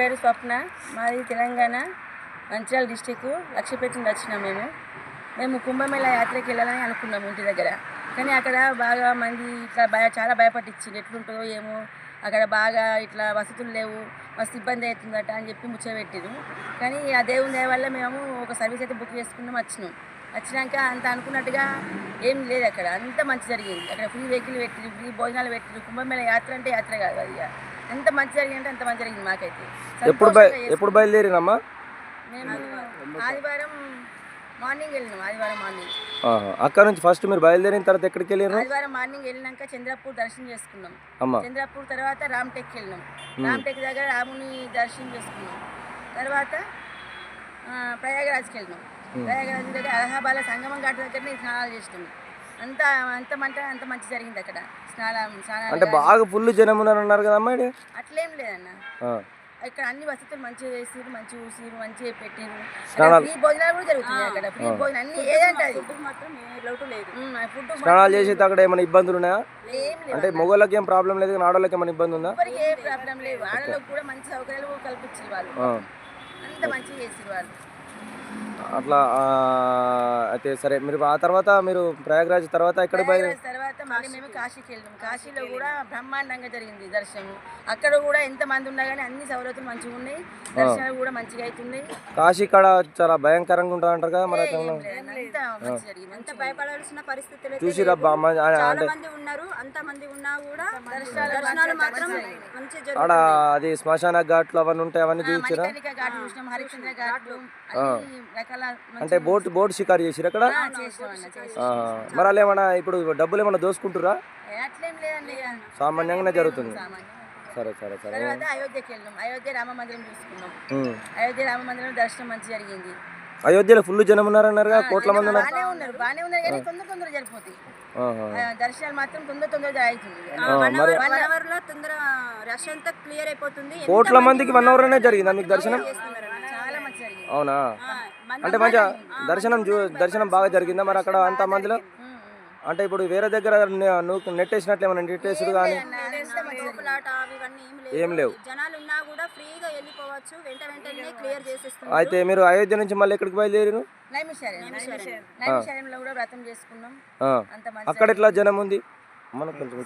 పేరు స్వప్న మాది తెలంగాణ మంచిర్యాల డిస్టిక్ లక్ష్యపేట నుండి వచ్చినాం మేము. మేము కుంభమేళ యాత్రకి వెళ్ళాలని అనుకున్నాము ఇంటి దగ్గర. కానీ అక్కడ బాగా మంది ఇట్లా భయ చాలా భయపట్టించింది. ఎట్లుంటుందో ఏమో అక్కడ బాగా ఇట్లా వసతులు లేవు మస్తు ఇబ్బంది అవుతుందట అని చెప్పి ముచ్చబెట్టిరు కానీ ఆ దేవుని దయ వల్ల మేము ఒక సర్వీస్ అయితే బుక్ చేసుకున్నాం వచ్చినాం. వచ్చినాక అంత అనుకున్నట్టుగా ఏం లేదు అక్కడ. అంత మంచి జరిగింది. అక్కడ ఫ్రీ వెహికల్ పెట్టిరు ఫ్రీ భోజనాలు పెట్టిరు కుంభమేళ యాత్ర అంటే యాత్ర కాదు అది ఇక. ఎంత మంచి జరిగిందంటే అంత మంచి జరిగింది మాకైతే. ఎప్పుడు ఎప్పుడు బయలుదేరినమ్మా? మేము ఆదివారం. మార్నింగ్ వెళ్ళినాం ఆదివారం మార్నింగ్. అక్కడ నుంచి ఫస్ట్ మీరు బయలుదేరిన తర్వాత ఎక్కడికి వెళ్ళారు ఆదివారం మార్నింగ్ వెళ్ళినాక చంద్రపూర్ దర్శనం చేసుకున్నాం. అమ్మ. చంద్రపూర్ తర్వాత రామ్టెక్ వెళ్ళినాం. రామ్టెక్ దగ్గర రాముని దర్శనం చేసుకున్నాం. తర్వాత ప్రయాగరాజ్కి వెళ్ళినాం. ప్రయాగరాజ్ దగ్గర అలహాబాద్ సంగమం ఘాట్ దగ్గర స్నానాలు చేసినాం. అంత అంత మంట అంత మంచి జరిగింది అక్కడ. స్నానం స్నానాలు అంటే బాగా ఫుల్ జనం ఉన్నారు అన్నారు కదమ్మా ఈడ? అట్లేం లేదన్న. ఆ. ఇక్కడ అన్ని వసతులు మంచిగా చేసిరు మంచిగా చూసిరు మంచిగా పెట్టిరు. ఫ్రీ భోజనాలు కూడా జరుగుతున్నాయి అక్కడ. ఫ్రీ భోజనం అన్ని ఏదంటే అది మాత్రం ఏ లోటు లేదు. ఫుడ్ స్నానాలు చేసి అక్కడ ఏమైనా ఇబ్బందులు ఉన్నాయా? అంటే మొగోళ్ళకి ఏం ప్రాబ్లం లేదు కానీ ఆడోళ్ళకి ఏమైనా ఇబ్బంది ఉందా? ఎవరికి ఏ ప్రాబ్లం లేవు. ఆడలకు కూడా మంచి సౌకర్యాలు కల్పించారు వాళ్ళు. అంత మంచిగా చేసారు వాళ్ళు. అట్లా ఆ, అయితే సరే మీరు ఆ తర్వాత మీరు ప్రయాగరాజ్ తర్వాత ఎక్కడ బయలు మళ్ళీ మేము కాశీకి వెళ్ళాం. కాశీలో కూడా బ్రహ్మాండంగా జరిగింది దర్శనం అక్కడ కూడా ఎంత మంది ఉన్నా కానీ అన్ని సౌలతులు మంచిగా ఉన్నాయి. దర్శనాలు కూడా మంచిగా అవుతున్నాయి కాశీ కాడ చాలా భయంకరంగా ఉంటుంది అంటారు కదా మరి అట్లా అంతా మంచి జరిగింది. అంత భయపడాల్సిన పరిస్థితులు చూసి రబ్బా చాలా మంది ఉన్నారు. అంత మంది ఉన్నా కూడా దర్శనాలు మాత్రం మంచిగా మంచి ఆడ జరుగుతుంది అది శ్మశాన ఘాట్లు అవన్నీ ఉంటాయి అవన్నీ హరిశ్చంద్ర ఘాట్లు రకాల మంచి- అంటే బోట్ బోట్ షికారు చేసిరు అక్కడ? మరి ఏమన్నా ఇప్పుడు డబ్బులు ఏమన్నా దోసుకుంటురా ఇక. సామాన్యంగానే జరుగుతుంది. సరే సరే సరే. తర్వాత అయోధ్యకి వెళ్ళినాం. అయోధ్య రామ మందిరం చూసుకున్నాం. అయోధ్య రామ మందిరం దర్శనం మంచి జరిగింది. అయోధ్యలో ఫుల్ జనం ఉన్నారన్నారు కదా కోట్ల మంది ఉన్నారు? బాగానే ఉన్నారు బాగానే ఉన్నారు కానీ తొందర తొందర జరిపోతాయి దర్శనాలు మాత్రం తొందర తొందర అవుతుంది వన్ అవర్ వన్ అవర్లో తొందర రష్ అంతా క్లియర్ అయిపోతుంది. కోట్ల మంది మందికి వన్ అవర్ అనే జరిగిందా మీకు దర్శనం? చేస్తున్నారు. అన్నమాట. చాలా మంచి జరిగింది. అవునా? అంటే మంచిగా దర్శనం దర్శనం బాగా జరిగిందా మరి అక్కడ అంత మందిలో. అంటే ఇప్పుడు వేరే దగ్గర నువ్వు నెట్టేసినట్లు ఏమైనా నెట్టేసుడు కానీ ఏం లేవు. జనాలు ఉన్నా కూడా ఫ్రీగా వెళ్ళిపోవచ్చు వెంట వెంటనే క్లియర్ చేసేస్తున్నారు. అయితే మీరు అయోధ్య నుంచి మళ్ళీ ఎక్కడికి బయలుదేరిరు నైమిషారం నైమిషారంలో కూడా వ్రతం చేసుకున్నాం. ఆ. అంత మంచి అక్కడ ఎట్లా జనం ఉంది? మనకు కొంచెం